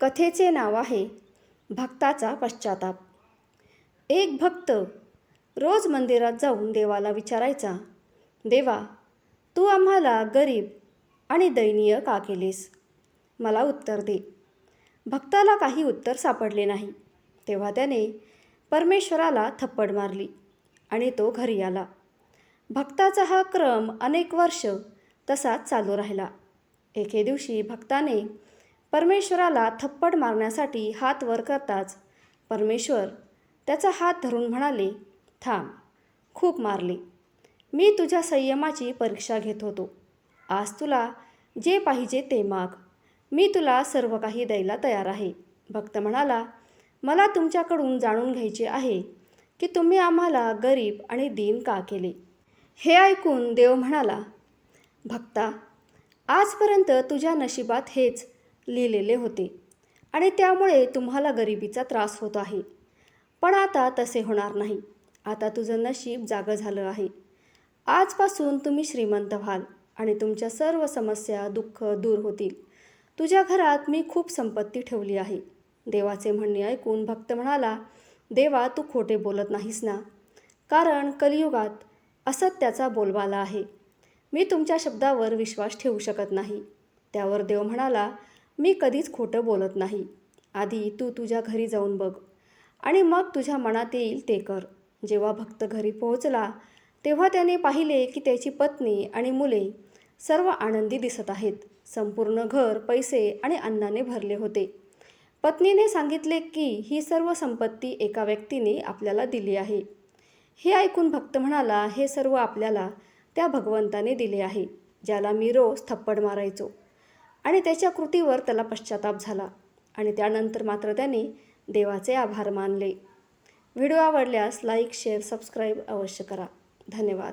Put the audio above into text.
कथेचे नाव आहे भक्ताचा पश्चाताप. एक भक्त रोज मंदिरात जाऊन देवाला विचारायचा देवा तू आम्हाला गरीब आणि दयनीय का केलेस? मला उत्तर दे. भक्ताला काही उत्तर सापडले नाही. तेव्हा त्याने परमेश्वराला थप्पड मारली आणि तो घरी आला. भक्ताचा हा क्रम अनेक वर्ष तसाच चालू राहिला. एके दिवशी भक्ताने परमेश्वराला थप्पड मारण्यासाठी हात वर करताच परमेश्वर त्याचा हात धरून म्हणाले थांब खूप मारले. मी तुझ्या संयमाची परीक्षा घेत होतो. आज तुला जे पाहिजे ते माग. मी तुला सर्व काही द्यायला तयार आहे. भक्त म्हणाला मला तुमच्याकडून जाणून घ्यायचे आहे की तुम्ही आम्हाला गरीब आणि दीन का केले? हे ऐकून देव म्हणाला भक्ता आजपर्यंत तुझ्या नशिबात हेच लिहिलेले होते. आणि त्यामुळे तुम्हाला गरिबीचा त्रास होत आहे. पण आता तसे होणार नाही. आता तुझं नशीब जागं झालं आहे. आजपासून तुम्ही श्रीमंत व्हाल आणि तुमच्या सर्व समस्या दुःख दूर होतील. तुझ्या घरात मी खूप संपत्ती ठेवली आहे. देवाचे म्हणणे ऐकून भक्त म्हणाला देवा तू खोटे बोलत नाहीस ना? कारण कलियुगात असत्याचा बोलबाला आहे. मी तुमच्या शब्दावर विश्वास ठेवू शकत नाही. त्यावर देव म्हणाला मी कधीच खोटं बोलत नाही. आधी तू तुझ्या घरी जाऊन बघ. आणि मग तुझ्या मनात येईल ते कर. जेव्हा भक्त घरी पोहोचला तेव्हा त्याने पाहिले की त्याची पत्नी आणि मुले सर्व आनंदी दिसत आहेत. संपूर्ण घर पैसे आणि अन्नाने भरले होते. पत्नीने सांगितले की ही सर्व संपत्ती एका व्यक्तीने आपल्याला दिली आहे. हे ऐकून भक्त म्हणाला हे सर्व आपल्याला त्या भगवंताने दिले आहे ज्याला मी रोज थप्पड मारायचो. आणि त्याच्या कृतीवर त्याला पश्चाताप झाला. आणि त्यानंतर मात्र त्याने देवाचे आभार मानले. व्हिडिओ आवडल्यास लाईक शेअर सबस्क्राईब अवश्य करा. धन्यवाद.